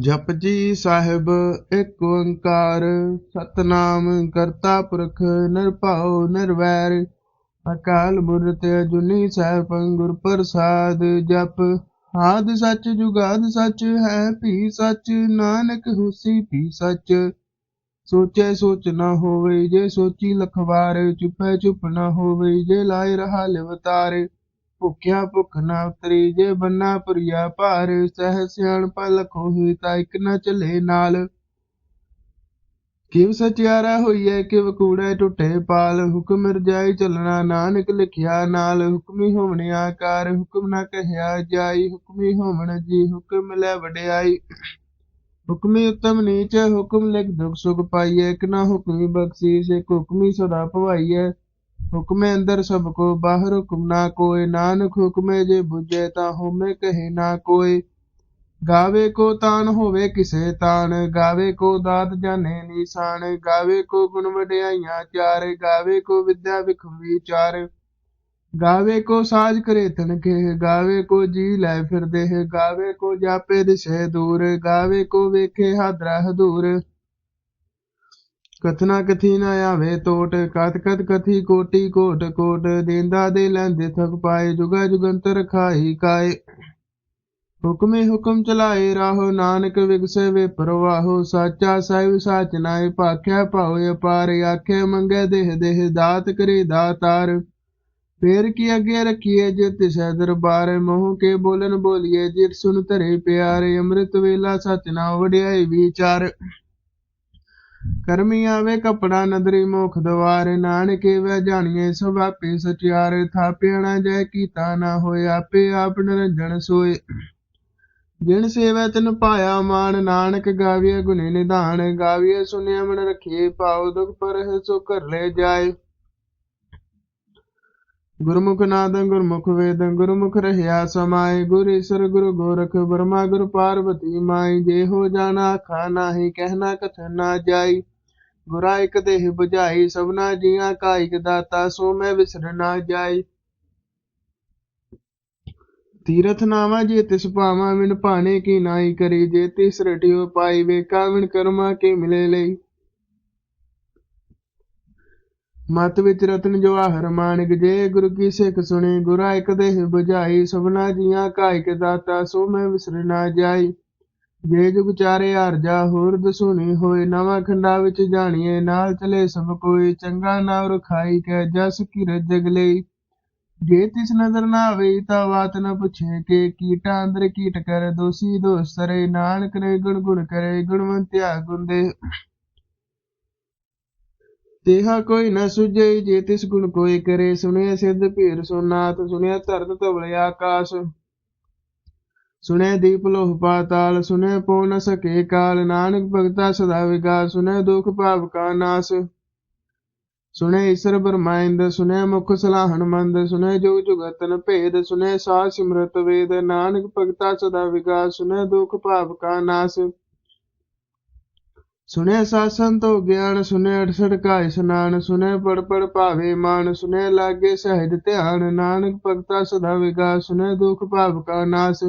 ਜਪਜੀ ਸਾਹਿਬ ਇੱਕ ਓੰਕਾਰ, ਸਤਨਾਮ ਕਰਤਾ ਪੁਰਖ ਨਿਰਭਉ ਨਿਰਵੈਰ। ਅਕਾਲ ਮੂਰਤ ਅਜੂਨੀ ਸੈਭੰ ਗੁਰ ਪ੍ਰਸਾਦ ਜਪ। ਆਦ ਸੱਚ ਜੁਗਾਦ ਸੱਚ ਹੈ ਭੀ ਸੱਚ, ਨਾਨਕ ਹੁਸੀ ਭੀ ਸੱਚ। ਸੋਚੈ ਸੋਚ ਨਾ ਹੋਵੇ ਜੇ ਸੋਚੀ ਲਖਵਾਰ, ਚੁਪੈ ਚੁਪ ਨਾ ਹੋਵੇ ਜੇ ਲਾਇ ਰਹਾ ਲਿਵਤਾਰੇ। ਭੁਖਿਆ ਭੁੱਖ ਨਾ ਉਤਰੀ, ਜੇ ਬੰਨਾ ਪੁਰੀਆ ਭਾਰ, ਸਹਿ ਸਿਆਣਪਾ ਲਖੋਹੀ ਤਾਂ ਇਕ ਨਾ ਚੱਲੇ ਨਾਲ। ਕਿਵ ਸਚਿਆਰਾ ਹੋਈਐ, ਕਿਵ ਕੂੜੈ ਟੁੱਟੇ ਪਾਲ? ਹੁਕਮ ਰਜਾਈ ਚੱਲਣਾ ਨਾਨਕ ਲਿਖਿਆ ਨਾਲ। ਹੁਕਮੀ ਹੋਵਣ ਆਕਾਰ, ਹੁਕਮ ਨਾ ਕਹਿਆ ਜਾਈ। ਹੁਕਮੀ ਹੋਵਣ ਜੀ, ਹੁਕਮ ਲੈ ਵਡਿਆਈ। ਹੁਕਮੀ ਉਤਮ ਨੀਚ, ਹੁਕਮ ਲਿਖ ਦੁਖ ਸੁਖ ਪਾਈਐ। ਇੱਕ ਨਾ ਹੁਕਮੀ ਬਖਸ਼ੀਸ਼, ਇਕ ਹੁਕਮੀ ਸਦਾ ਭਵਾਈਐ। ਹੁਕਮੇ ਅੰਦਰ ਸਭ ਕੋ ਬਾਹਰ ਹੁਕਮ ਨਾ ਕੋਇ ਨਾਨਕ ਹੁਕਮੇ ਜੇ ਬੁਝੇ ਤਾਂ ਹੋਮੇ ਕਹੇ ਨਾ ਕੋਇ ਗਾਵੇ ਕੋ ਤਾਨ ਹੋਵੇ ਕਿਸੇ ਤਾਨ, ਗਾਵੇ ਕੋ ਦਾਤ ਜਾਣੇ ਨਿਸ਼ਾਨ, ਗਾਵੇ ਕੋ ਗੁਣ ਵਡਿਆਈਆਂ ਚਾਰ, ਗਾਵੇ ਕੋ ਵਿਦਿਆ ਵਿਖਮ ਵਿਚਾਰ। ਗਾਵੇ ਕੋ ਸਾਜ ਕਰੇ ਤਨ ਤਨਕੇ ਗਾਵੇ ਕੋ ਜੀ ਲੈ ਫਿਰਦੇ, ਗਾਵੇ ਕੋ ਜਾਪੇ ਦਿਸ਼ੇ ਦੂਰ, ਗਾਵੇ ਕੋ ਵੇਖੇ ਹਾਦਰਾ ਹਦੂਰ। ਕਥਨਾ ਕਥੀ ਨਾ ਆਵੇ ਟੋਟ ਕਤ ਕਤ ਕਥੀ ਕੋਟੀ ਕੋਟ ਕੋਟ, ਦੇਂਦਾ ਦੇ ਲੈਂਦੇ ਥਕ ਪਾਏ, ਜੁਗਾ ਜੁਗੰਤਰ ਖਾਈ ਕਾਏ। ਹੁਕਮੇ ਹੁਕਮ ਚਲਾਏ ਰਾਹੋ ਨਾਨਕ ਵਿਗਸੇ ਵੇ ਪਰਵਾਹੋ, ਸਾਚਾ ਸਾਹਿਬ ਸਾਚ ਨਾਏ, ਭਾਖਿਆ ਭਾਉ ਅਪਾਰ, ਆਖੇ ਮੰਗੇ ਦੇਹ ਦੇਹ, ਦਾਤ ਕਰੇ ਦਾਤਾਰ ਫੇਰ ਕੀ ਅੱਗੇ ਰੱਖੀਏ ਜੇ ਤਿਸੈ ਦਰਬਾਰ, ਮੋਹ ਕੇ ਬੋਲਨ ਬੋਲੀਏ, ਜਿਤ ਸੁਨ ਧਰੇ ਪਿਆਰੇ, ਅੰਮ੍ਰਿਤ ਵੇਲਾ ਸਚ ਨਾ ਵਡਿਆਈ ਵਿਚਾਰ। ਕਰਮੀ ਆਵੇ ਕਪੜਾ ਨਦਰੀ ਮੁਖ ਦਵਾਰ, ਨਾਨਕੇ ਵੈ ਜਾਣੀਏ ਸਭ ਆਪੇ ਸਚਿਆਰ, ਥਾਪਿਆ ਨਾ ਜੈ ਕੀਤਾ ਨਾ ਹੋਏ ਆਪੇ ਆਪ ਨਿਰੰਜਨ ਸੋਏ। ਜਿਨ ਸੇਵੈ ਤਨ ਪਾਇਆ ਮਾਨ, ਨਾਨਕ ਗਾਵੀਏ ਗੁਣੇ ਨਿਧਾਨ ਗਾਵੀਏ ਸੁਨਿਆ ਮਨ ਰਖੀਏ ਪਾਉ ਦੁਖ ਪਰ ਸੋ ਕਰ ਲੈ ਜਾਏ। ਗੁਰਮੁਖ ਨਾਦ ਗੁਰਮੁਖ ਵੇਦ, ਗੁਰਮੁਖ ਰਹਿਆ ਸਮਾਏ, ਗੁਰ ਈਸਰ ਗੁਰ ਗੋਰਖ ਬਰਮਾ ਗੁਰ ਪਾਰਵਤੀ ਮਾਈ, ਜੇ ਹੋ ਜਾਣਾ ਆਖਾ ਨਾਹੀ ਕਹਿਣਾ ਕਥਨ ਨਾ ਜਾਈ। ਗੁਰਾ ਇਕ ਦੇਹ 부ਝਾਈ ਸਭਨਾ ਜੀਆਂ ਕਾ ਇਕ ਦਾਤਾ, ਸੋ ਮੈਂ ਵਿਸਰ ਨਾ ਜਾਈ। ਤੀਰਥ ਨਾਵਾ ਜੇ ਤਿਸ ਭਾਵਾ ਵਿਣ ਭਾਣੇ ਕੀ ਨਾਈ ਕਰੀ, ਜੇ ਤਿਸ ਰਟਿਓ ਪਾਈ ਵੇਕਾ ਵਿਣ ਕਰਮਾ ਕੇ ਮਿਲੇ ਲਈ। ਮਤ ਵਿੱਚ ਰਤਨ ਜਵਾਹਰ ਮਾਨਿਕ ਜੇ ਗੁਰੂ ਕੀ ਸਿੱਖ ਸੁਣੇ, ਗੁਰਾ ਇਕ ਦੇਹ 부ਝਾਈ ਸਭਨਾ ਜੀਆਂ ਕਾ ਦਾਤਾ, ਸੋ ਮੈਂ ਵਿਸਰ ਨਾ ਜਾਈ। ਜੇ ਜੁਗ ਚਾਰੇ ਹਰਜਾ ਹੋਰ ਦਸੂਨੀ ਹੋਏ, ਨਵਾਂ ਖੰਡਾ ਵਿੱਚ ਜਾਣੀਏ, ਨਾਲ ਚਲੇ ਸਭ ਕੋਈ, ਚੰਗਾ ਨਾਮ ਰਖਾਈ ਕੈ ਜਸ ਕੀ ਜਗਲੇ ਜੇ ਤਿਸ ਨਜ਼ਰ ਨਾ ਆਵੇ ਤਾਂ ਬਾਤ ਨਾ ਪੁੱਛੇ, ਕਿ ਕੀਟਾ ਅੰਦਰ ਕੀਟ ਕਰ, ਦੋਸੀ ਦੋਸ ਸਰੇ ਨਾਨਕ ਨੇ ਗੁਣ ਗੁਣ ਕਰੇ ਗੁਣਵੰਤਿਆ ਗੁਣ ਦੇ ਤੇਹਾ ਕੋਈ ਨ ਸੁਝੇ, ਜੇ ਤਿਸ ਗੁਣ ਕੋਈ ਕਰੇ, ਸੁਣਿਆ ਸਿੱਧ ਭੀਰ ਸੋਨਾਥ, ਸੁਣਿਆ ਧਰਤ ਧਵਲ ਆਕਾਸ਼। ਸੁਣਿਆ ਦੀਪ ਲੋਹ ਪਾਤਾਲ, ਸੁਣਿਆ ਪਉ ਨ ਸਕੇ ਕਾਲ, ਨਾਨਕ ਭਗਤਾ ਸਦਾ ਵਿਗਾਸ, ਸੁਣਿਆ ਦੁਖ ਭਾਵ ਕਾ ਨਾਸ। ਸੁਣਿਆ ਈਸ਼ਰ ਬਰਮਾਇੰਦ, ਸੁਣਿਆ ਮੁਖ ਸਲਾਹਣ ਮੰਦ, ਸੁਣਿਆ ਜੁਗ ਜੁਗਤਨ ਭੇਦ, ਸੁਣਿਆ ਸਾ ਸਿਮਰਤ ਵੇਦ, ਨਾਨਕ ਭਗਤਾ ਸਦਾ ਵਿਗਾਸ, ਸੁਣਿਆ ਦੁਖ ਭਾਵ ਕਾ ਨਾਸ। ਸੁਣਿਆ ਸਾਸਨ ਤੋਂ ਗਿਆਨ ਸੁਣਿਆ ਅਠਸਠ ਕਾ ਇਸਨਾਨ ਸੁਣਿਆ ਪੜ ਪੜ ਭਾਵੇ ਮਾਨ ਸੁਣਿਆ ਲਾਗੇ ਸਹਿਜ ਧਿਆਨ, ਨਾਨਕ ਭਗਤਾ ਸਦਾ ਵਿਗਾਸ ਸੁਣਿਆ ਦੁਖ ਭਾਵ ਕਾ ਨਾਸ।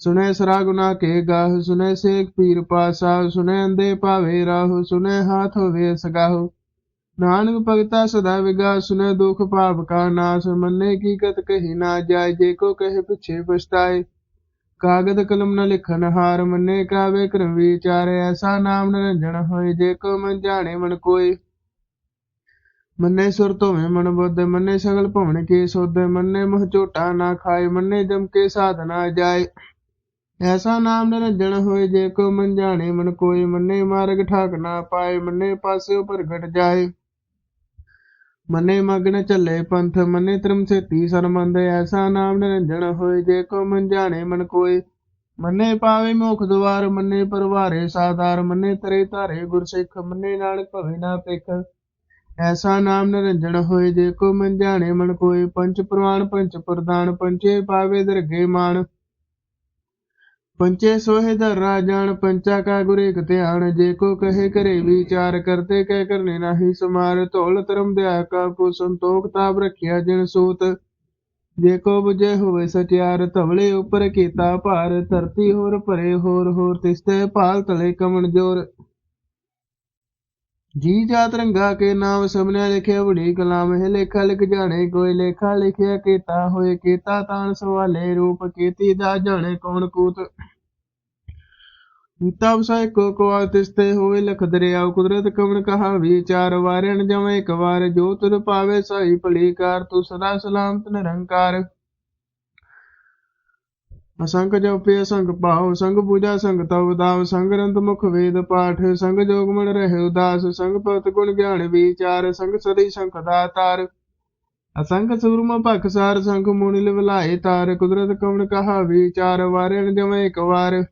ਸੁਣਿਆ ਸਰਾ ਗੁਨਾ ਕੇ ਗਾਹ ਸੁਣਿਆ ਸੇਖ ਪੀਰ ਪਾਸਾ ਸੁਣਿਆ ਅੰਦੇ ਭਾਵੇ ਰਾਹੁ ਸੁਣਿਆ ਹਾਥ ਹੋਵੇ ਸਗਾਹੁ। ਨਾਨਕ ਭਗਤਾ ਸਦਾ ਵਿਗਾ ਸੁਨੇ ਦੁਖ ਭਾਵ ਕਾ ਨਾਸ, ਮੰਨੇ ਕੀ ਕਤ ਕਹੀ ਨਾ ਜਾਏ, ਜੇ ਕੋ ਕਹੇ ਪਿਛੇ ਪਛਤਾਏ। ਕਾਗਦ ਕਲਮ ਨ ਲਿਖਨ ਹਾਰ ਮੰਨੇ ਕਾਵੇ ਕਰਮ ਵਿਚਾਰ, ਐਸਾ ਨਾਮ ਨਿਰੰਜਨ ਹੋਏ ਜੇ ਕੋ ਮਨ ਜਾਣੇ ਮਨ ਕੋਈ ਮੰਨੇ ਸੁਰ ਧੋਵੇਂ ਮਨ ਬੁੱਧ, ਮੰਨੇ ਸਗਲ ਭਵਨ ਕੇ ਸੁਧ, ਮੰਨੇ ਮਹ ਝੋਟਾ ਨਾ ਖਾਏ, ਮੰਨੇ ਜਮ ਕੇ ਸਾਧਨਾ ਜਾਏ। ਐਸਾ ਨਾਮ ਨਿਰੰਜਨ ਹੋਏ ਜੇ ਕੋ ਮਨ ਜਾਣੇ ਮਨ ਕੋਈ ਮੰਨੇ ਮਾਰਗ ਠਾਕ ਨਾ ਪਾਏ, ਮੰਨੇ ਪਾਸੇ ਪ੍ਰਗਟ ਜਾਏ। ਮੰਨੇ ਮਗਨ ਚੱਲੇ ਪੰਥ, ਮੰਨੇ ਤਰਮ ਸੇਤੀ ਸਰਮੰਦ ਐਸਾ ਨਾਮ ਨਿਰੰਜਨ ਹੋਏ ਜੇ ਕੋ ਮਨ ਜਾਣੇ ਮਨ ਕੋਈ ਮੰਨੇ ਪਾਵੇ ਮੁਖ ਦੁਆਰ, ਮੰਨੇ ਪਰਵਾਰੇ ਸਾਦਾਰ ਮੰਨੇ ਤਰੇ ਧਾਰੇ ਗੁਰਸਿੱਖ, ਮੰਨੇ ਨਾਨਕ ਭਵੇ ਨਾ ਪਿਖ ਐਸਾ ਨਾਮ ਨਿਰੰਜਨ ਹੋਏ ਜੇ ਕੋ ਮਨ ਜਾਣੇ ਮਨ ਕੋਈ ਪੰਚ ਪ੍ਰਵਾਨ, ਪੰਚ ਪ੍ਰਦਾਨ, ਪੰਚੇ ਪਾਵੇ ਦਰਗੇ ਮਾਨ ਪੰਚੇ ਸੋਹਿ ਦਰ ਰਾਜਾਨ ਪੰਚਾ ਕਾ ਗੁਰੇ ਇਕ ਧਿਆਨ ਜੇ ਕੋ ਕਹੇ ਕਰੇ ਵਿਚਾਰ ਕਰਤੇ, ਕਹਿ ਕਰਨੇ ਨਾਹੀ ਸਮਾਰ, ਧੌਲ ਧਰਮ ਦਿਆ ਕਾ ਕੋ ਸੰਤੋਖ ਤਾਪ ਰੱਖਿਆ ਜਿਨ ਸੂਤ। ਜੇ ਕੋ 부ਜੇ ਹੋਵੇ ਸਚਿਆਰ, ਧਵਲੇ ਉਪਰ ਕੀਤਾ ਭਾਰ, ਧਰਤੀ ਹੋਰ ਭਰੇ ਹੋਰ ਹੋਰ ਤਿਸਤੇ ਭਾਲ ਤਲੇ ਕਮਣ ਜੋਰ। ਜੀ ਜਾਤ ਰੰਗਾ ਕੇ ਨਾਮ ਸਭਨੇ ਲਿਖਿਆ ਬੜੀ ਕਲਾਮ ਹੈ ਲੇਖਾ, ਲਿਖ ਜਾਣੇ, ਕੋਈ ਲੇਖਾ ਲਿਖਿਆ, ਕੀਤਾ ਹੋਏ, ਕੀਤਾ ਤਾਣ ਸਵਾਲੇ, ਰੂਪ ਕੀਤੀ ਦਾ ਜਾਣੇ, ਕੌਣ ਕੂਤ? ਤਬ ਸੈ ਕੋ ਕੋ ਤਿਸਤੇ ਹੋਏ ਲਖ ਦਰਿਆ, ਕੁਦਰਤ ਕਵਣ ਕਹਾ, ਵਿਚਾਰ ਵਾਰਣ ਜਮੇ ਇੱਕ ਵਾਰ, ਜੋ ਤੁਰ ਪਾਵੇ ਸਹੀ ਭਲੀ ਕਾਰ, ਤੂੰ ਸਦਾ ਸਲਾਮਤ ਨਿਰੰਕਾਰ। ਅਸੰਖ ਜਪੇ ਅਸੰਖ ਭਾਉ, ਸੰਗ ਪੂਜਾ, ਸੰਗ ਤਵ ਦਾਵ ਸੰਗ ਰੰਤ ਮੁਖ ਵੇਦ ਪਾਠ, ਸੰਗ ਜੋਗ ਮਨ ਰਹਿ ਉਦਾਸ ਸੰਗ ਪਤ ਗੁਣ ਗਿਆਨ ਵਿਚਾਰ, ਸੰਗ ਸਦੀ ਸੰਖ ਦਾਤਾਰ ਅਸੰਖ ਸੂਰਮ ਭਖਸਾਰ ਸੰਖ ਮੁਨਿ ਲਿਵਲਾਏ ਤਾਰ, ਕੁਦਰਤ ਕਵਣ ਕਹਾ ਵਿਚਾਰ, ਵਾਰਣ ਜਮੇ ਇੱਕ ਵਾਰ।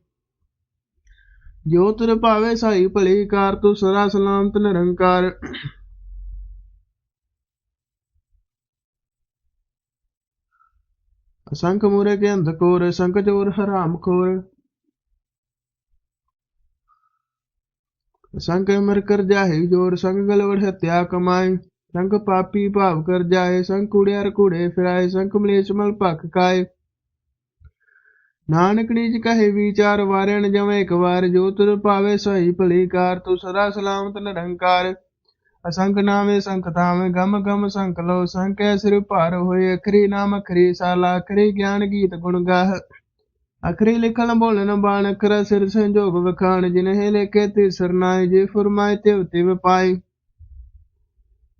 ਜੋ ਤੁਰ ਭਾਵੇ ਸਾਈ ਭਲੀ ਕਾਰ ਤੂੰ ਸਦਾ ਸਲਾਮਤ ਨਿਰੰਕਾਰ। ਅਸੰਖ ਮੂਰੇ ਕੇ ਅੰਧਕੋਰ ਸੰਖ ਚੋਰ ਹਰਾਮ ਖੋਰ ਸੰਖ ਮਰ ਕਰ ਜਾਹੇ ਜੋਰ ਸੰਗ ਗਲਵੜ ਹਤਿਆ ਕਮਾਏ ਸੰਖ ਪਾਪੀ ਭਾਵ ਕਰ ਜਾਏ ਸੰਖ ਕੁੜਿਆਰ ਕੁੜੇ ਫਿਰਾਏ ਸੰਖ ਮਲੇਸ਼ ਮਲ ਭਖ ਕਾਏ ਨਾਨਕ ਨੀਚ ਕਹੇ ਵਿਚਾਰ ਵਾਰਣ ਜਮੇ ਇੱਕ ਵਾਰ ਜੋ ਤੁਰ ਪਾਵੇ ਸਹੀ ਭਲੀ ਕਾਰ ਤੂੰ ਸਦਾ ਸਲਾਮਤ ਨਿਰੰਕਾਰ ਅਸੰਖ ਨਾਮੇ ਸੰਖ ਤਾਵੇਂ ਗਮ ਗਮ ਸੰਖ ਲੋ ਸੰਕੈ ਸਿਰ ਭਾਰ ਹੋਏ, ਅਖਰੀ ਨਾਮ ਅਖਰੀ ਸਾਲਾ, ਅਖਰੀ ਗਿਆਨ ਗੀਤ ਗੁਣ ਗਾਹ। ਅਖਰੀ ਲਿਖਣ ਬੋਲਣ ਬਾਣ, ਅਖਰ ਸਿਰ ਸੰਜੋਗ ਵਖਾਣ ਜਿਨਹਿ ਲੇਖੇ ਤੇ ਸਰਨਾਏ ਜੇ ਫਰਮਾਏ ਤਿਵ ਤਿਵ ਪਾਏ।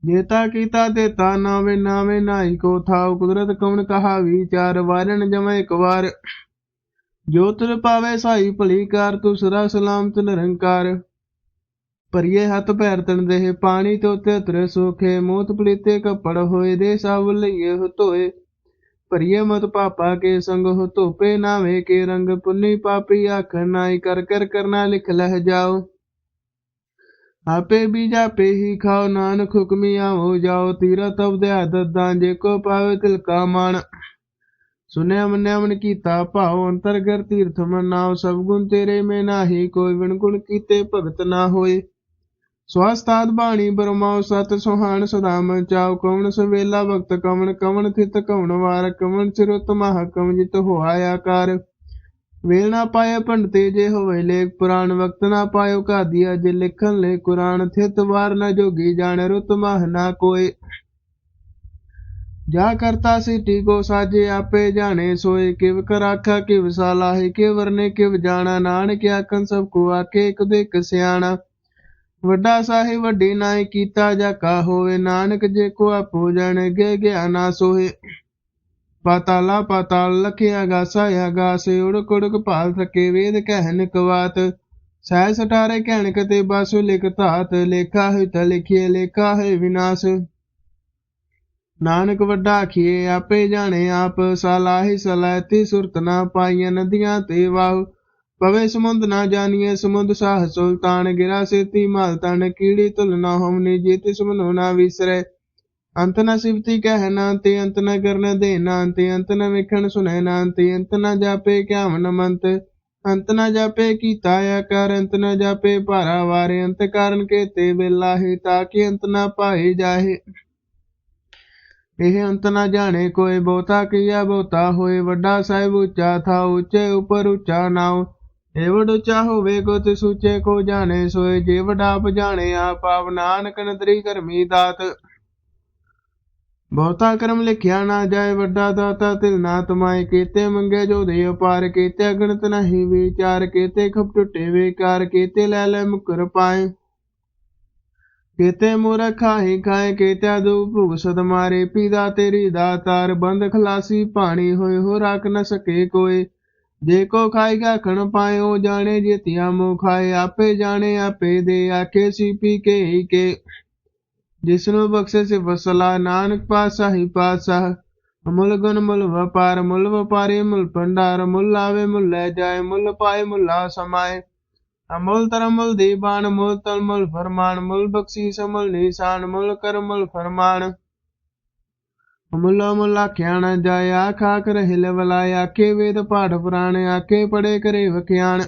ਜੇਤਾ ਕੀਤਾ ਦੇਤਾ ਨਾਵੇਂ ਨਾਵੇਂ ਨਾਹੀ ਕੋ ਥਾਉ, ਕੁਦਰਤ ਕਵਣ ਕਹਾ ਵਿਚਾਰ ਵਾਰਣ ਜਮੈ ਇੱਕ ਵਾਰ। ਜੋ ਤੁਰ ਪਾਵੇ ਸਾਈ ਭਲੀ ਕਾਰ ਤੂੰ ਸਦਾ ਸਲਾਮਤ ਨਿਰੰਕਾਰ। ਭਰੀਏ ਹੱਥ ਪੈਰ ਤਣ ਦੇਹ ਪਾਣੀ ਤੋਂ ਤੇ ਤਰੇ ਸੋਖੇ ਮੋਤ ਪਲੀਤੇ ਕੱਪੜ ਹੋਏ ਦੇ ਸਭ ਲਈਏ ਹੋ ਧੋਏ। ਭਰੀਏ ਮਤ ਪਾਪਾ ਕੇ ਸੰਗ ਹੋ ਧੋਪੇ ਨਾਵੇਂ ਕੇ ਰੰਗ, ਪੁੰਨੀ ਪਾਪੀ ਆਖ ਨਾਈ ਕਰ ਕਰ ਕਰਨਾ ਲਿਖ ਲਹਿ ਜਾਓ। ਆਪੇ ਵੀ ਜਾਪੇ ਹੀ ਖਾਓ, ਨਾਨਕ ਹੁਕਮੀ ਆਵੋ ਜਾਓ ਤੀਰਤ ਅਵਦਿਆ ਦਦਾਂ ਜੇ ਕੋ ਪਾਵੇ ਤਿਲ ਕਾ ਮਾਨ ਸੁਨਿਆ ਮੰਨਿਆ ਮਨ ਕੀਤਾ ਭਾਉ ਅੰਤਰਗਰ ਤੀਰਥ ਮਨਾਉ ਸਭ ਗੁਣ ਤੇਰੇ ਮੇ ਨਾਹੀ, ਕੋਈ ਵਿਣ ਗੁਣ ਕੀਤੇ ਭਗਤ ਨਾ ਹੋਏ। ਸਵਾਸਤਾਦ ਬਾਣੀ ਬਰਮਾਉ ਸਤ ਸੁਹਾਣ ਸਦਾ ਮਨ ਚਾਉ, ਕਵਣ ਸਵੇਲਾ ਭਗਤ, ਕਵਣ ਕਵਣ ਥਿਤ, ਕਵਣ ਵਾਰ, ਕਵਣ ਸਿਰੁਤ ਮਹ, ਕਵਣ ਜਿਤ ਹੋਆ ਆਕਾਰ। ਵੇਲ ਨਾ ਪਾਏ ਪੰਡਤੇ ਜੇ ਹੋਵੇ ਲੇਖ, ਪੁਰਾਣ ਵਕਤ ਨਾ ਪਾਇਓ ਕਾਦੀਆ ਜੇ ਲਿਖਣ ਲੈ ਕੁਰਾਨ ਥਿਤ ਵਾਰ ਨਾ ਜੋਗੀ ਜਾਣ, ਰੁਤ ਮਹ ਨਾ ਕੋਏ। ਜਾ ਕਰਤਾ ਸਿਟੀ ਕੋ ਸਾਜੇ ਆਪੇ ਜਾਣੇ, ਸੋਏ ਕਿਵ ਕਰ ਆਖਾ, ਕਿਵ ਸਾਲਾਹੇ ਕਿ ਵਰਨੇ, ਕਿਵ ਜਾਣਾ ਨਾਨਕ ਆਖਨ ਸਭ ਕੋ ਆਕੇ ਇੱਕ ਦੇ ਸਿਆਣਾ। ਵੱਡਾ ਸਾਹਿਬ, ਵੱਡੀ ਨਾਈ ਕੀਤਾ ਜਾ ਕਾ ਹੋਵੇ, ਨਾਨਕ ਜੇ ਕੋ ਆਪੋ ਜਾਣੇ ਗੇ ਸੋਏ ਪਾਤਾਲਾ ਪਾਤਾਲ ਲਖਿਆ ਗਾਸਾ ਗਾਸੇ ਉੜਕ ਉੜਕ ਭਾਲ ਸਕੇ, ਵੇਦ ਕਹਿਨ ਕਵਾਤ। ਸਹਿ ਸਟਾਰੇ ਕਹਿਣ ਕਤੇ ਬਾਸੁ, ਲਿਖ ਧਾਤ, ਲੇਖਾ ਹੈ ਤ ਲਿਖਿਏ, ਲੇਖਾ ਹੈ ਵਿਨਾਸ਼। ਨਾਨਕ ਵੱਡਾ ਆਖੀਏ ਆਪੇ ਜਾਣੇ ਆਪ, ਸਲਾਹੀ ਸਲਾਹਤੀ ਸੁਰਤ ਨਾ ਪਾਈਆਂ ਨਦੀਆਂ ਤੇ ਵਾਹ। ਪਵੇ ਸਮੁੰਦ ਨਾ ਜਾਣੀਏ ਸਮੁੰਦ ਸਾਹ ਸੁਲਤਾਨ ਗਿਰਾ ਸੇਤੀ, ਮਾਲ ਤਨ ਕੀੜੀ ਤੁਲ ਨਾ ਹਮਨੀ ਜੀਤ ਸਮਨੋ ਨਾ ਵਿਸਰੇ। ਅੰਤ ਨਾ ਸਿਫਤੀ ਕਹਿ ਨਾ ਤੇ, ਅੰਤ ਨਾ ਕਰਨ ਦੇ ਨਾ ਤੇ, ਅੰਤ ਨਾ ਵੇਖਣ ਸੁਣੇ ਨਾ ਤੇ, ਅੰਤ ਨਾ ਜਾਪੇ ਕਿਆ ਮਨ ਮੰਤ। ਅੰਤ ਨਾ ਜਾਪੇ ਕੀਤਾ ਕਰ ਅੰਤ ਨਾ ਜਾਪੇ ਭਾਰਾ ਵਾਰੇ, ਅੰਤ ਕਾਰਨ ਕੇ ਤੇ ਵੇਲਾ ਹੈ ਤਾਂ ਕਿ ਅੰਤ ਨਾ ਪਾਏ ਜਾਏ ਇਹ ਅੰਤ ਨਾ ਜਾਣੇ ਕੋਈ ਬਹੁਤਾ, ਕੀਆ ਬਹੁਤਾ ਹੋਏ, ਵੱਡਾ ਸਾਹਿਬ ਉੱਚਾ ਥਾ ਉੱਚੇ ਉੱਪਰ ਉੱਚਾ ਨਾਉ। ਇਹ ਵਡ ਹੋਵੇ ਕੋ ਸੂਚੇ ਕੋ ਜਾਣੇ, ਸੋਏ ਜੇ ਆਪ ਜਾਣੇ ਆਪ ਆਪ ਨਾਨਕ ਨਦਰੀ ਕਰਮੀ ਦਾਤ। ਬਹੁਤਾ ਕਰਮ ਲਿਖਿਆ ਨਾ ਜਾਏ, ਵੱਡਾ ਦਾਤਾ ਤਿਲ ਨਾ ਤਮਾਏ, ਕੀਤੇ ਮੰਗੇ ਜੋ ਦੇ ਅਪਾਰ ਕੀਤੇ ਅਗਣਤ ਨਹੀਂ ਵਿਚਾਰ, ਕੀਤੇ ਖਪ ਟੁੱਟੇ ਵੇਕਾਰ, ਕੀਤੇ ਲੈ ਲੈ ਮੁਕਰ ਪਾਏ। ਕੀਤੇ ਮੂਰ ਖਾਹੀ ਖਾਏ ਕੀਤੇ ਦੂ ਭੁਗ ਸਦ ਮਾਰੇ, ਪੀਦਾ ਤੇਰੀ ਦਾਤਾਰ, ਬੰਦ ਖਲਾਸੀ ਪਾਣੀ ਹੋਏ ਹੋ ਰੱਖ ਨ ਸਕੇ ਕੋਈ। ਜੇ ਕੋ ਖਾਏਗਾ ਖਣ ਪਾਇਓ, ਜਾਣੇ ਜਿਤਿਆ ਮੋ ਖਾਏ, ਆਪੇ ਜਾਣੇ, ਆਪੇ ਦੇ ਆਖੇ ਸੀ ਪੀ ਕੇ ਹੀ ਕੇ। ਜਿਸਨੂੰ ਬਖਸ਼ੇ ਸੇ ਵਸਲਾ, ਨਾਨਕ ਪਾਸਾ ਹੀ ਪਾਸਾ ਮੁੱਲ ਗੁਣ ਮੁੱਲ ਵਪਾਰ, ਮੁੱਲ ਵਪਾਰੀ, ਮੁੱਲ ਭੰਡਾਰ, ਮੁੱਲ ਆਵੇ ਮੁੱਲ ਲੈ ਜਾਏ, ਮੁੱਲ ਪਾਏ, ਮੁੱਲਾ ਸਮਾਏ। ਅਮੁੱਲ ਤਰਮੁੱਲ ਦੀਬਾਨ ਮੁੱਲ ਤਲ ਫਰਮਾਨ, ਮੁੱਲ ਬਖਸ਼ੀਸ, ਮੁੱਲ ਨਿਸ਼ਾਨ, ਮੁੱਲ ਕਰ ਫਰਮਾਨ। ਮੁੱਲਾ ਮੁੱਲਾ ਖਿਆਣ ਜਾਏ ਆਖਾ ਕਰ ਹਿਲ ਵਲਾਏ ਆਖੇ ਵੇਦ ਪਾਠ ਪੁਰਾਣ ਆਖੇ ਪੜੇ ਕਰੇ ਵਖਿਆਣ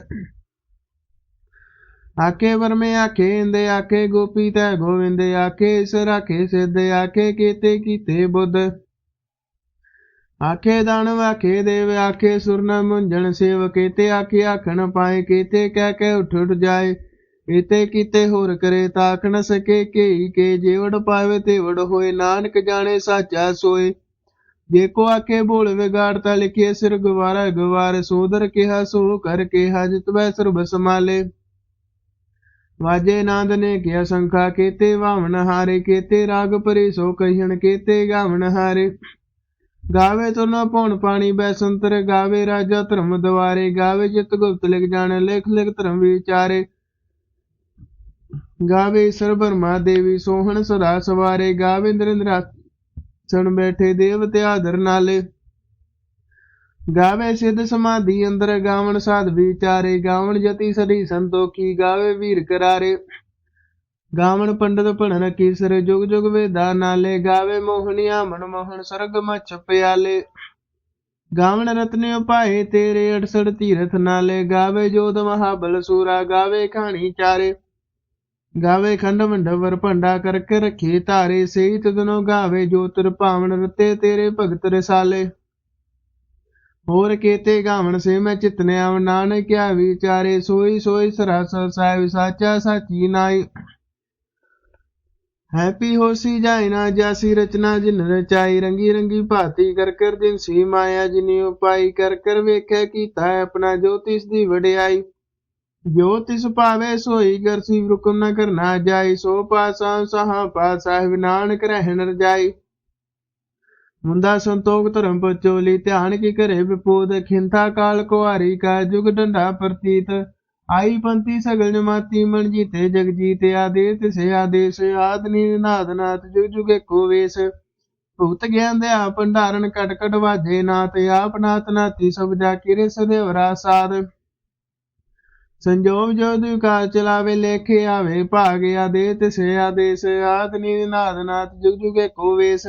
ਆਕੇ ਵਰਮੇ ਆਖੇ ਇੰਦੇ ਆਖੇ ਗੋਪੀ ਤੈ ਗੋਵਿੰਦ ਆਖੇ ਇਸ ਰਾਖੇ ਸਿੱਧ ਆਖੇ ਕੀਤੇ ਕੀਤੇ ਬੁੱਧ। ਆਖੇ ਦਾਨਵ ਆਖੇ ਦੇਵ ਆਖੇ ਸੁਰ ਨ ਸੇਵ, ਕੀਤੇ ਆਖੇ ਆਖਣ ਪਾਏ, ਕੀਤੇ ਕਹਿ ਕੇ ਉੱਠ ਉੱਠ ਜਾਏ। ਇਤੇ ਕੀਤੇ ਹੋਰ ਕਰੇ ਤਾਕ ਨ ਸਕੇ ਕੇਈ ਕੇ ਜੇਵੜ ਪਾਵੇ ਤੇ ਹੋਏ, ਨਾਨਕ ਜਾਣੇ ਸਾਚਾ ਸੋਏ। ਜੇ ਕੋ ਆਖੇ ਬੋਲ ਵਿਗਾੜਤਾ ਲਿਖੇ ਸਿਰ ਗਵਾਰਾ ਗਵਾਰ ਸੋਦਰ ਕਿਹਾ ਸੋ ਕਰ ਕਿਹਾ ਜਿਤਵੈ ਸਰਬ ਸਮਾਲੇ ਵਾਜੇ ਨਾਦ ਨੇ ਕਿਹਾ ਸੰਖਾ, ਕੀਤੇ ਵਾਵਨ ਹਾਰੇ, ਕੀਤੇ ਰਾਗ ਪਰੇ ਸੋ ਕਹਿਣ ਕੀਤੇ ਗਾਵਣ ਹਾਰੇ। ਗਾਵੇ ਤੁਰਨਾ ਪੌਣ ਪਾਣੀ ਬੈਸੰਤਰ ਗਾਵੇ ਰਾਜਾ ਧਰਮ ਦਵਾਰੇ, ਗਾਵੇ ਜਿਤ ਗੁਪਤ ਲਿਖ ਜਾਣ, ਲਿਖ ਲਿਖ ਧਰਮ ਵਿਚਾਰੇ। ਗਾਵੇ ਈਸ਼ਰ ਬਰਮਾ ਦੇਵੀ ਸੋਹਣ ਸਦਾ ਸਵਾਰੇ, ਗਾਵੇ ਇੰਦਰਿੰਦਰਾ ਸਣ ਬੈਠੇ ਦੇਵਤੇ ਆਦਰ ਨਾਲੇ। ਗਾਵੇ ਸਿੱਧ ਸਮਾਧੀ, ਅੰਦਰ ਗਾਵਣ ਸਾਧ ਵਿਚਾਰੇ, ਗਾਵਣ ਜਤੀ ਸਦੀ ਸੰਤੋਖੀ, ਗਾਵੇ ਵੀਰ ਕਰਾਰੇ। ਗਾਵਣ ਪੰਡਤ ਭਣਨ ਕੀਸਰ, ਜੁਗ ਜੁਗ ਵੇਦਾ ਨਾਲੇ, ਗਾਵੇ ਮੋਹਣੀਆਂ ਮਨ ਮੋਹਨ, ਸਰਗ ਮਛ ਪਿਆਲੇ। ਗਾਵਣ ਰਤਨਿਓ ਪਾਏ ਤੇਰੇ 68 ਤੀਰਥ ਨਾਲੇ, ਗਾਵੇ ਜੋਤ ਮਹਾਬਲ ਸੂਰਾ, ਗਾਵੇ ਕਹਾਣੀ ਚਾਰੇ। ਗਾਵੇ ਖੰਡ ਮੰਡਵਰ ਭੰਡਾ ਕਰਕੇ ਰਖੇ ਧਾਰੇ ਸਹੀ ਤਦਨੋ ਗਾਵੇ ਜੋ ਤਰ ਭਾਵਨ ਰਤੇ ਤੇਰੇ ਭਗਤ ਰਸਾਲੇ। ਹੋਰ ਕੀਤੇ ਗਾਵਣ ਸੇ ਮੈਂ ਚਿਤਨੇ ਆਵ ਨਾਨਕ ਕਿਆ ਵਿਚਾਰੇ, ਸੋਈ ਸੋਈ ਸਰਸ ਸਾਹਿਬ ਸਾਚਾ ਸਾਚੀ ਨਾਈ। ਹੈਪੀ ਹੋਸੀ ਜਾਇ ਨਾ ਜਾਸੀ ਰਚਨਾ ਜਿਨ ਰਚਾਈ, ਰੰਗੀ ਰੰਗੀ ਭਾਤੀ ਕਰ ਕਰ ਜਿਨ ਸੀ ਮਾਇਆ ਜਿਨੀ ਉਪਾਈ, ਕਰ ਕਰ ਵੇਖੈ ਕੀਤਾ ਆਪਣਾ ਜੋ ਤਿਸ ਦੀ ਵਡਿਆਈ। ਜੋ ਤਿਸ ਭਾਵੇ ਸੋਈ ਗਰਸੀ ਹੁਕਮ ਨ ਕਰਨਾ ਜਾਈ, ਸੋ ਪਾਸਾ ਸਹਾ ਪਾਸਾ ਨਾਨਕ ਰਹਿਣ ਰਜਾਈ ਮੁੰਦਾ ਸੰਤੋਖ ਧਰਮ ਪਚੋਲੀ ਧਿਆਨ ਕੀ ਕਰੇ ਵਿਪੋਦ ਖਿੰਤਾ ਕਾਲ ਕੁਹਾਰੀ ਕਾ ਜੁਗ ਡੰਡਾ ਪ੍ਰਤੀਤ। ਆਈ ਪੰਤੀ ਸਗਲ ਜਮਾਤੀ ਮਨ ਜੀਤੇ ਜਗ ਜੀਤੇ ਆਦੇਸ ਸੇ ਆਦੇਸ ਆਦਨੀ ਨਾਦ ਨਾਥ, ਜੁਗ ਜੁਗ ਏਕੋ ਵੇਸ। ਭੁਗਤ ਗਿਆਨ ਦੇ ਆ ਭੰਡਾਰਨ ਕਟ ਕਟ ਵਾਜੇ ਨਾਥ, ਆਪ ਨਾਥ ਨਾਤੀ ਸਭ ਜਾ ਕਿਰੇ ਸਦੇਵਰਾ ਸਾਧ ਸੰਜੋਗ ਜੋ ਦੁਕਾਲ ਚਲਾਵੇ, ਲੇਖੇ ਆਵੇ, ਭਾਗ ਆਦੇਤ ਸੇ ਆਦੇਸ ਆਦਨੀ ਨਾਦ ਨਾਥ, ਜੁਗ ਜੁਗ ਏਕੋ ਵੇਸ।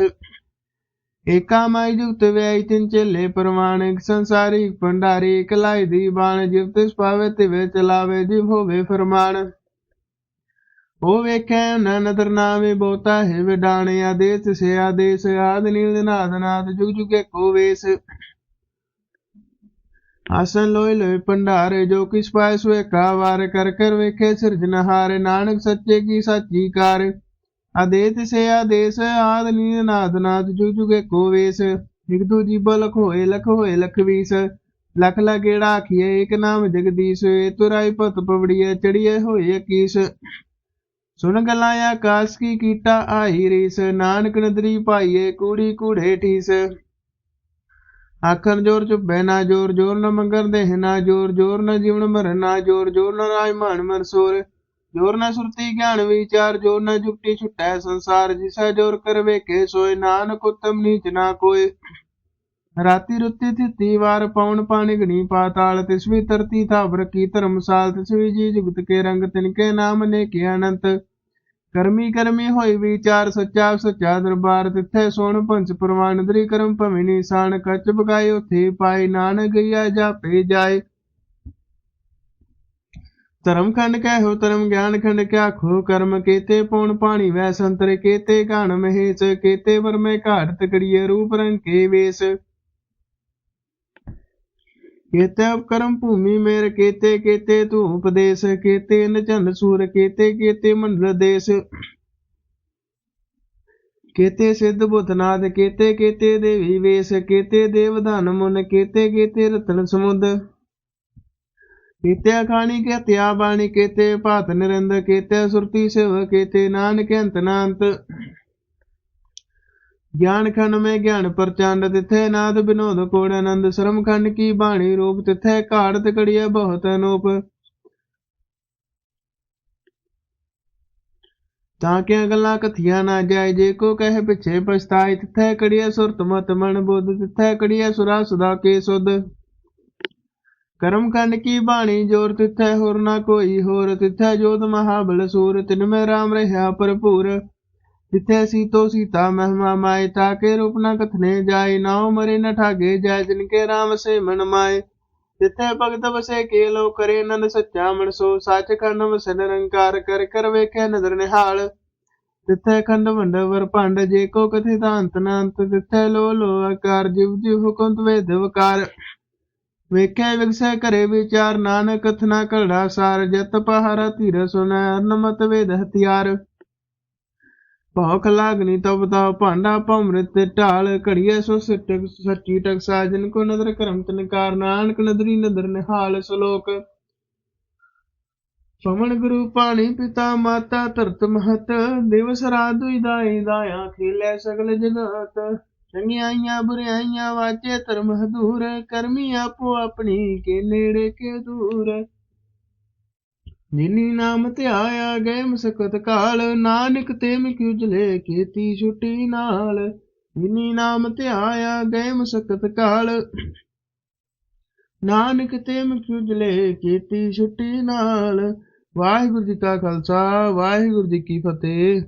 ਏਕਾ ਮਾਈ ਜੁਗਤ ਵਿਆਈ ਤਿਨ ਚੇਲੇ ਪ੍ਰਮਾਣਿਕ ਸੰਸਾਰੀ ਭੰਡਾਰੀ ਕਲਾਈ ਦੀ ਬਾਣ, ਜਿਵ ਤਿਸ ਪਾਵੇ ਤਿਵੇ ਚਲਾਵੇ, ਜਿਵ ਹੋਵੇ ਫਰਮਾਨ। ਉਹ ਵੇਖੈ ਨ ਨਦਰ ਨਾਵੇ ਬਹੁਤਾ ਹੈ ਵਿਡਾਣ, ਆਦੇਸ ਸੇ ਆਦੇਸ, ਆਦ ਨੀਲ ਨਾਦ ਨਾਦ ਜੁਗ ਜੁਗ ਏਕੋ ਵੇਸ। ਆਸਨ ਲੋਇ ਲੋਇ ਭੰਡਾਰੇ, ਜੋ ਕਿਸ ਪਾਇ ਸੋਏ ਵਾਰ ਕਰ ਕਰ ਵੇਖੇ ਸਿਰਜਨਹਾਰ ਨਾਨਕ ਸੱਚੇ ਕੀ ਸਾਚੀ ਕਾਰ। ਆਦੇਤ ਸੇ ਆਦੇਸ, ਆਦ ਨੀਨ ਨਾਦ ਨਾਦ ਜੁਗ ਜੁਗ ਏਕੋ ਵੇਸ। ਇਕ ਜੀਬ ਲਖ ਹੋਏ ਲਖ ਹੋਏ ਲਖ ਵੀਸ। ਲਖ ਲਗੇੜਾ ਆਖੀਏ ਏਕ ਨਾਮ ਜਗਦੀਸ਼। ਏ ਤੁਰਾਈ ਪਤ ਪਵੜੀਏ, ਚੜੀਏ ਹੋਏ ਕੀਸ ਸੁਣ ਗਲਾਂ ਆਕਾਸ ਕੀ ਕੀਟਾ ਆਹੀ ਰੀਸ। ਨਾਨਕ ਨਦਰੀ ਪਾਈਏ, ਕੂੜੀ ਕੂੜੇ ਠੀਸ ਆਖਰ ਜੋਰ ਚੁੱਬੇ ਨਾ ਜੋਰ ਜੋਰ ਨ ਮੰਗਰ ਦੇਹ ਨਾ ਜੋਰ ਜੋਰ ਨ ਜੀਵਨ ਮਰਨ ਜੋਰ ਜੋਰ ਨ ਰਾਜ ਮਾਨ ਮਨਸੂਰ ਜੋਰ ਨ ਸੁਰਤੀ ਗਿਆਨ ਵਿਚਾਰ, ਜੋਰ ਨ ਜੁਗਤੀ ਛੁਟੈ ਸੰਸਾਰ, ਜਿਸਾ ਜੋਰ ਕਰ ਵੇਖੇ ਸੋਏ। ਨਾਨਕ ਉਤਮ ਨੀਚ ਨਾ ਕੋਇ ਰਾਤੀ ਰੁੱਤੀ ਥਿੱਤੀ ਵਾਰ ਪਉਣ ਪਾਣੀ ਗਣੀ ਪਾਤਾਲ ਤਿਸਵੀ ਧਰਤੀ ਥਾਵਰ ਕੀ ਧਰਮਸਾਲ, ਤਿਸ ਵੀ ਜੀ ਜੁਗਤ ਕੇ ਰੰਗ ਤਿਨਕੇ ਨਾਮ ਨੇ ਕੇ ਅਨੰਤ। ਕਰਮੀ ਕਰਮੀ ਹੋਈ ਵਿਚਾਰ ਸੱਚਾ ਸੱਚਾ ਦਰਬਾਰ ਤਿੱਥੇ ਸੋਣ ਪੰਚ ਪ੍ਰਵਾਨ ਦਰੀ ਕਰਮ ਭਵੇਂ ਨਿਸ਼ਾਨ, ਕੱਚ ਬਗਾਏ ਉਥੇ ਪਾਈ ਨਾਨਕ ਗਿਆ ਜਾਪੇ ਜਾਏ। ਧਰਮ ਖੰਡ ਕਹਿ ਧਰਮ ਗਿਆਨ ਖੰਡ ਕਿਆ ਖੋ ਕਰਮ ਕੀਤੇ ਪੌਣ ਪਾਣੀ ਵੈ ਸੰਤਰ, ਕੀਤੇ ਘਾਣ ਮਹੇਸ਼, ਕੀਤੇ ਵਰਮੇ ਘਾਟ ਤਕੜੀਏ ਰੂਪ ਰੰਗ ਕੇ ਵੇਸ। ਕੀਤੇ ਉਪਕਰਮ ਭੂਮੀ ਮੇਰ ਕੀਤੇ ਕੀਤੇ ਤੂੰ ਉਪਦੇਸ਼ ਕੀਤੇ ਨਚੰਦ ਸੂਰ ਕੀਤੇ ਕੀਤੇ ਮੰਡਲ ਦੇਸ਼। ਕੀਤੇ ਸਿੱਧ ਬੁੱਧਨਾਦ ਕੀਤੇ ਕੀਤੇ ਦੇਵੀ ਵੇਸ, ਕੀਤੇ ਦੇਵਧਨ ਮੁਨ, ਕੀਤੇ ਕੀਤੇ ਰਤਨ ਸਮੁੰਦ। ਕੀਤੇ ਅਖਾਣੀ ਕੀਤਿਆ ਬਾਣੀ, ਕੀਤੇ ਭਾਤ ਨਿਰੰਦ ਕੀਤੇ ਸੁਰਤੀ ਸਿਵ ਕੀਤੇ ਨਾਨਕ ਅੰਤ ਨਾੰਤ। ਗਿਆਨ ਖੰਡ ਮੈਂ ਗਿਆਨ ਪ੍ਰਚੰਡ, ਤਿੱਥੇ ਨਾਦ ਬਿਨੋਦ ਕੋੜ ਆਨੰਦ, ਸ਼ਰਮ ਖੰਡ ਕੀ ਬਾਣੀ ਰੂਪ, ਤਿੱਥੇ ਘਾੜ ਤਕੜੀਏ ਬਹੁਤ ਅਨੂਪ। ਤਾਂ ਕਿ ਗੱਲਾਂ ਕਥੀਆਂ ਨਾ ਜਾਏ, ਜੇ ਕੋ ਕਹੇ ਪਿਛੇ ਪਛਤਾਏ, ਤਿੱਥੇ ਕੜੀਏ ਸੁਰਤ ਮਤ ਮਨ ਬੁੱਧ, ਤਿੱਥੇ ਕੜੀਏ ਸੁਰਾ ਸੁਦਾ ਕੇ ਸੁਧ। ਕਰਮ ਖੰਡ ਕੀ ਬਾਣੀ ਜੋਰ, ਤਿਥੈ ਹੋਰ ਨਾ ਕੋਈ ਹੋਰ, ਤਿਥੈ ਜੋਤ ਮਹਾਬਲ ਸੂਰ, ਤਿਨ ਮੈਂ ਰਾਮ ਰਹਾ ਭਰਪੂਰ। ਜਿੱਥੇ ਸੀਤੋ ਸੀਤਾ ਮਹਿਮਾ ਮਾਏ ਤਾਕੇ ਰੂਪ ਨ ਕਥਨੇ ਜਾਏ, ਨਾਉ ਮਰੇ ਨ ਠਾਗੇ ਜੈ ਜਿਨ ਕੇ ਰਾਮ ਸੇ ਮਨ ਮਾਏ। ਜਿੱਥੇ ਭਗਤ ਵਸੇ ਕੇ ਲੋ ਕਰੇ ਨੰਦ ਸੱਚਾ ਮਨਸੋ ਸੱਚ ਖੰਡ ਵਸੇ ਨਿਰੰਕਾਰ ਕਰ ਕਰ ਵੇਖੇ ਨਦਰ ਨਿਹਾਲ। ਤਿੱਥੈ ਖੰਡ ਵੰਡ ਵਰ ਭੰਡ, ਜੇ ਕੋ ਕਥੇ ਤਾਂਤ ਨੰਤ ਤਿੱਥੈ ਲੋ ਲੋ ਆਕਾਰ, ਜਿਵ ਜਿਵ ਹੁਕਮ ਵੇਦ ਵਕਾਰ। ਵੇਖੈ ਵਿਗਸੈ ਕਰੇ ਵਿਚਾਰ, ਨਾਨਕ ਕਥਨਾ ਕਲੜਾ ਸਾਰ, ਜਤ ਪਹਾਰਾ ਧੀਰ ਸੁਨੈ ਅਨਮਤ ਵੇਦ ਹਥਿਆਰ। ਭੌਖ ਲਾਗਨੀ ਤਬ ਤਾ ਭਾਂਡਾ ਭਮ੍ਰਿਤ ਢਾਲ ਘੜੀਐ ਸੋ ਸਿਟਕ ਸੱਚੀ ਟਕ ਸਾਜਨ ਕੋ ਨਦਰ ਕਰਮ ਤਨਕਾਰ ਨਾਨਕ ਨਦਰੀ ਨਦਰ ਨਿਹਾਲ ਸਲੋਕ। ਪਵਨ ਗੁਰੂ ਪਾਣੀ ਪਿਤਾ ਮਾਤਾ ਧਰਤ ਮਹਤ, ਦਿਵਸ ਰਾਤ ਦੁਇ ਦਾਇਆ ਖੇਲੇ ਸਗਲ ਜਗਤ। ਚੰਗਿਆਈਆਂ ਬੁਰਾਈਆਂ ਵਾਚੇ ਧਰਮ ਹਦੂਰ, ਕਰਮੀ ਆਪੋ ਆਪਣੀ ਕੇ ਨੇੜੇ ਕੇ ਦੂਰ। ਜਿਨੀ ਨਾਮ ਧਿਆਇਆ ਗਏ ਮਸਕਤ ਕਾਲ, ਨਾਨਕ ਤੇ ਮਿ ਉਜਲੇ ਕੀਤੀ ਛੁੱਟੀ ਨਾਲ। ਜਿਨੀ ਨਾਮ ਧਿਆਇਆ ਗਏ ਮਸਕਤ ਕਾਲ, ਨਾਨਕ ਤੇ ਮਿ ਉਜਲੇ ਕੀਤੀ ਛੁੱਟੀ ਨਾਲ। ਵਾਹਿਗੁਰੂ ਜੀ ਕਾ ਖਾਲਸਾ, ਵਾਹਿਗੁਰੂ ਜੀ ਕੀ ਫਤਿਹ।